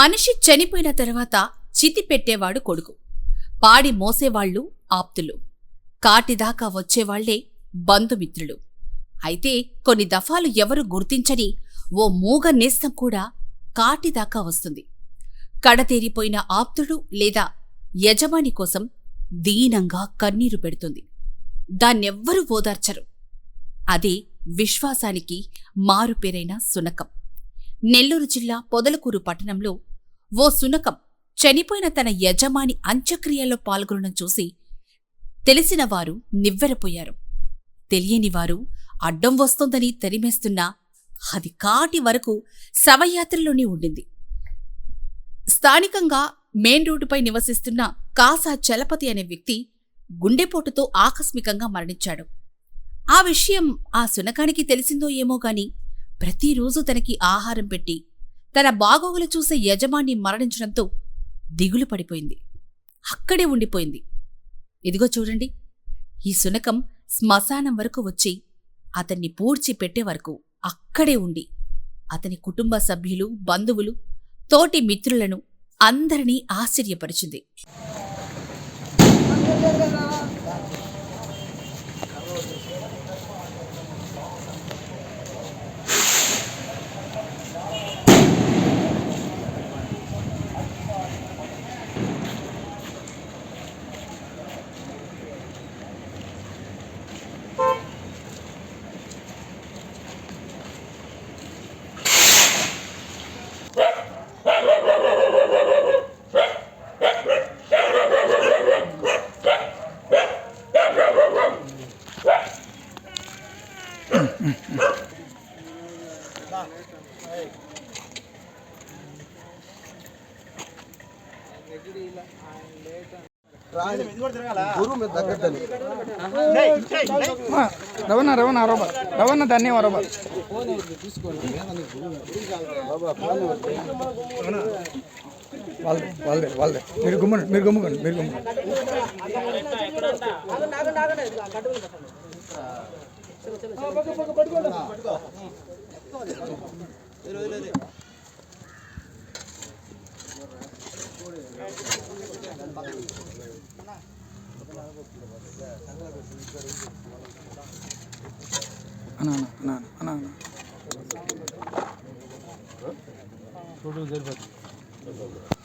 మనిషి చనిపోయిన తర్వాత చితి పెట్టేవాడు కొడుకు. పాడి మోసేవాళ్ళు ఆప్తులు. కాటిదాకా వచ్చేవాళ్ళే బంధుమిత్రులు. అయితే కొన్ని దఫాలు ఎవరు గుర్తించని ఓ మూగ నేస్తం కూడా కాటిదాకా వస్తుంది. కడతేరిపోయిన ఆప్తుడు లేదా యజమాని కోసం దీనంగా కన్నీరు పెడుతుంది. దాన్నెవ్వరూ ఓదార్చరు. అదే విశ్వాసానికి మారుపేరైన సునకం. నెల్లూరు జిల్లా పొదలకూరు పట్టణంలో ఓ సునకం చనిపోయిన తన యజమాని అంత్యక్రియల్లో పాల్గొనడం చూసి తెలిసినవారు నివ్వెరపోయారు. తెలియనివారు అడ్డం వస్తోందని తరిమేస్తున్నా అది కాటి వరకు శవయాత్రలోనే ఉండింది. స్థానికంగా మెయిన్ రోడ్డుపై నివసిస్తున్న కాసా చలపతి అనే వ్యక్తి గుండెపోటుతో ఆకస్మికంగా మరణించాడు. ఆ విషయం ఆ సునకానికి తెలిసిందో ఏమో గాని ప్రతిరోజు తనకి ఆహారం పెట్టి తన బాగోగులు చూసే యజమాని మరణించడంతో దిగులు పడిపోయింది. అక్కడే ఉండిపోయింది. ఇదిగో చూడండి. ఈ శునకం శ్మశానం వరకు వచ్చి అతన్ని పూడ్చి పెట్టే వరకు అక్కడే ఉండి అతని కుటుంబ సభ్యులు బంధువులు తోటి మిత్రులను అందరినీ ఆశ్చర్యపరిచింది. రవణ రవణ అరవ రవణ దాన్ని అరవ వాళ్ళదే వాళ్ళదే వాళ్ళదే మీరు గుమ్మండి మీరు గుమ్ముకోండి మీరు గుమ్ముకోండి అన్నా అన్నా అన్నా అన్నా గమ్మున్నా గమ్మున్నా గమ్మున్నా ఏ ఏ, ఏ.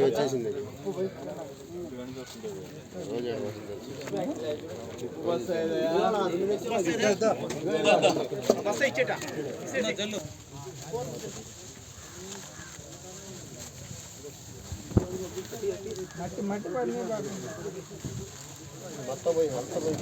వచ్చేసింది మట్టి మట్టి పడినాయి బాగా మొత్తం పోయి మొత్తం పోయి